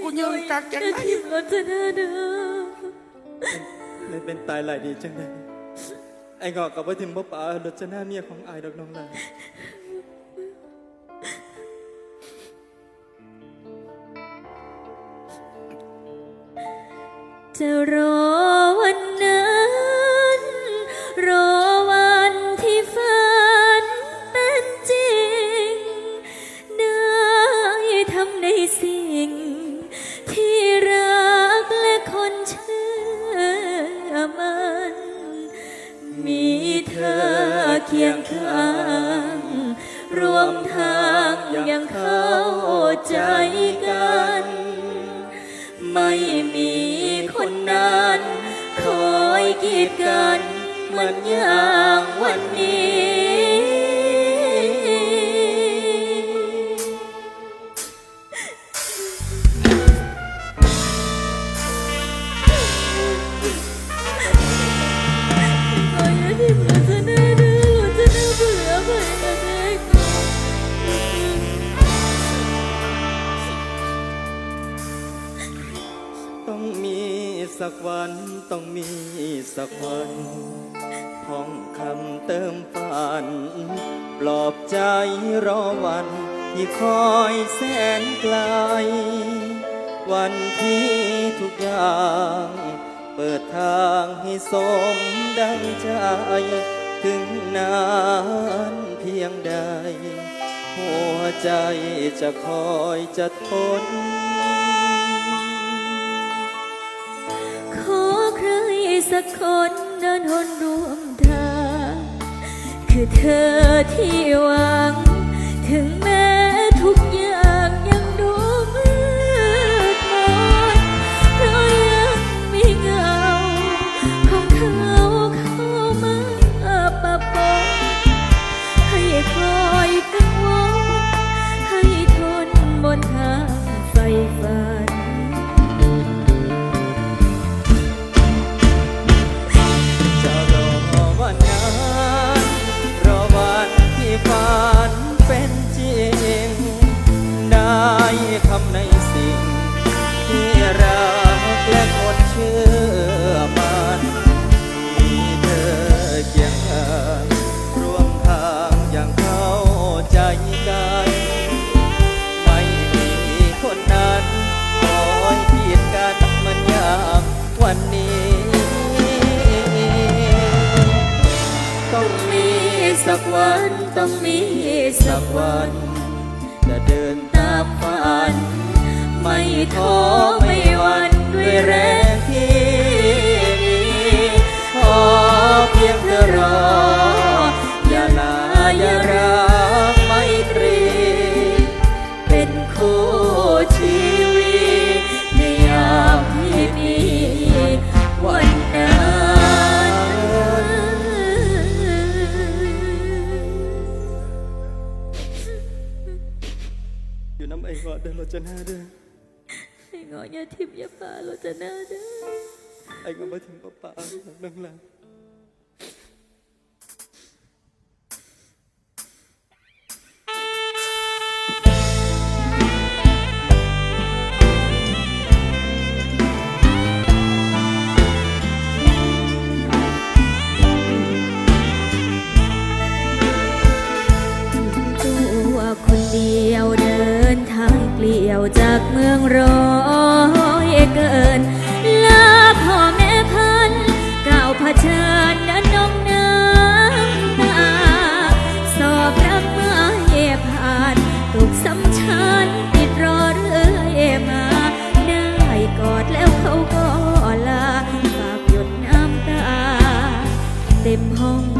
กูยืนตักจังอย่าไงทิมรจนาเด้อเลยเป็นตายหลายดีจังไดไอ้งอกกับว่าถึงบ่ป่ารถจะหน้าเมียของอายดอกน้องลาจะรอ มีเธอเคียงข้าง รวมทางยังเข้าใจกัน ไม่มีคนนั้นคอยกีดกัน เหมือนอย่างวันนี้ สักวันต้องมีสักวันท่องคำเติมฝัน ปลอบใจรอวันที่คอยแสนไกล วันที่ทุกอย่าง เปิดทางให้สมดังใจ ถึงนานเพียงใด หัวใจจะคอยจะทน สักคนเดินหนรวมทางคือเธอที่หวัง ถึงแม้ทุกอย่างำในสิ่ง ที่รักและคนเชื่อมันมีเธอเคียงข้างร่วมทางอย่างเข้าใจกัน ไม่มีคนนั้นคอยขีดกันมันยางวันนี้ ต้องมีสักวันต้องมีสักวันจะเดินตามฝันไม่ ท้อไม่หวั่นด้วยแรงที่มีขอเพียงเธอรอ อย่าลาอย่ารักไม่ตรี เป็นคู่ชีวิตในยามที่มีวันนั้นอยู่น้ำไอ้กอดเดินรถจะหน้าเด้อให้งออย่าทิมอย่าพาเราจะน้าเด้อไอ้ก็มาถึงป้าป่านังหลังตัวคนเดียวเดินทางเกลี่ยวจากเมืองร้อย ต็มห้อง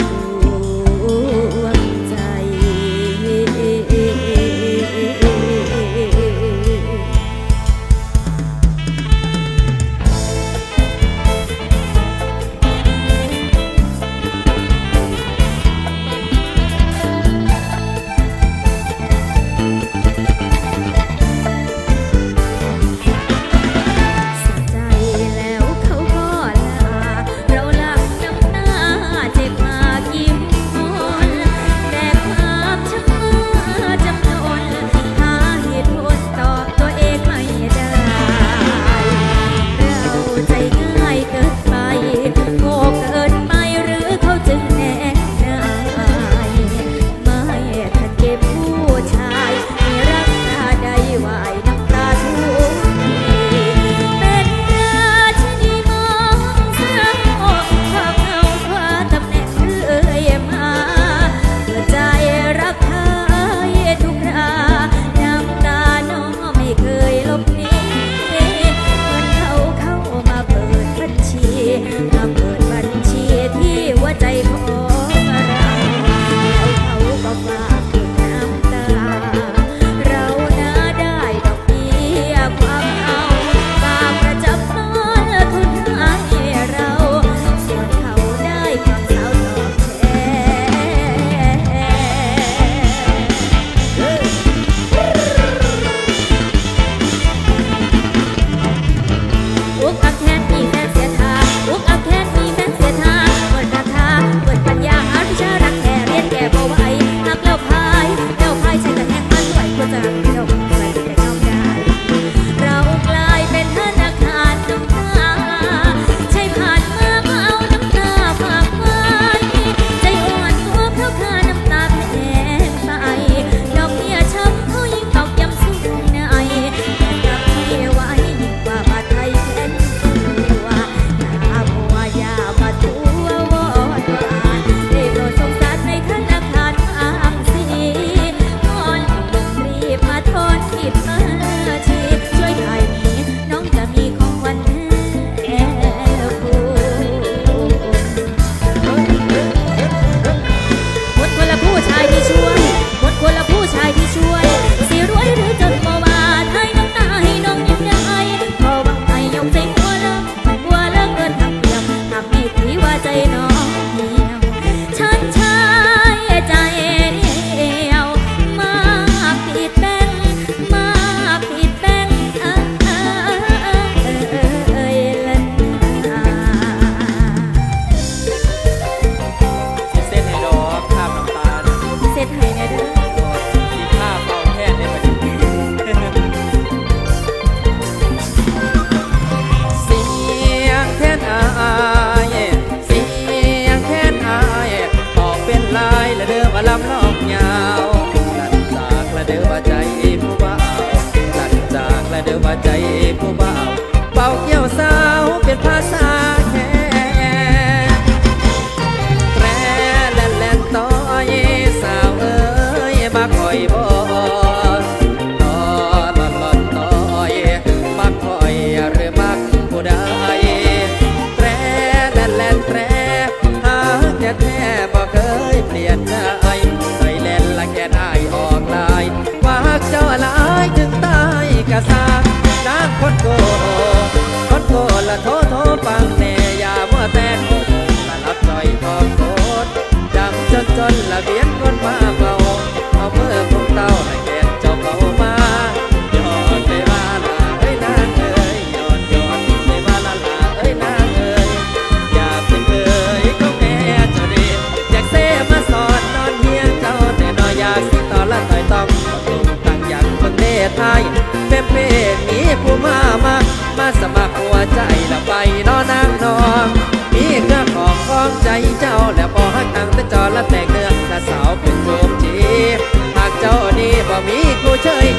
จนละเบียนคนมา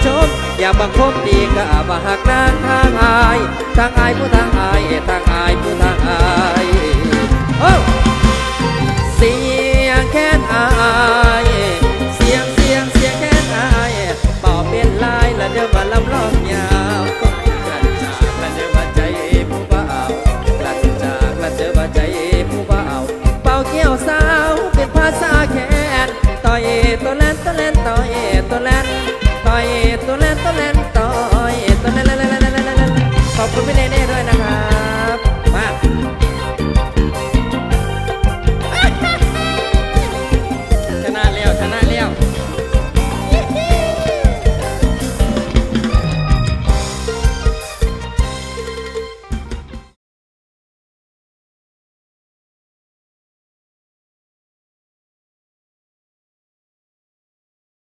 ชม อย่าบังคมดีก็อาบหักนางทางอายทางอายผู้ทางอายทางอายผู้ darling.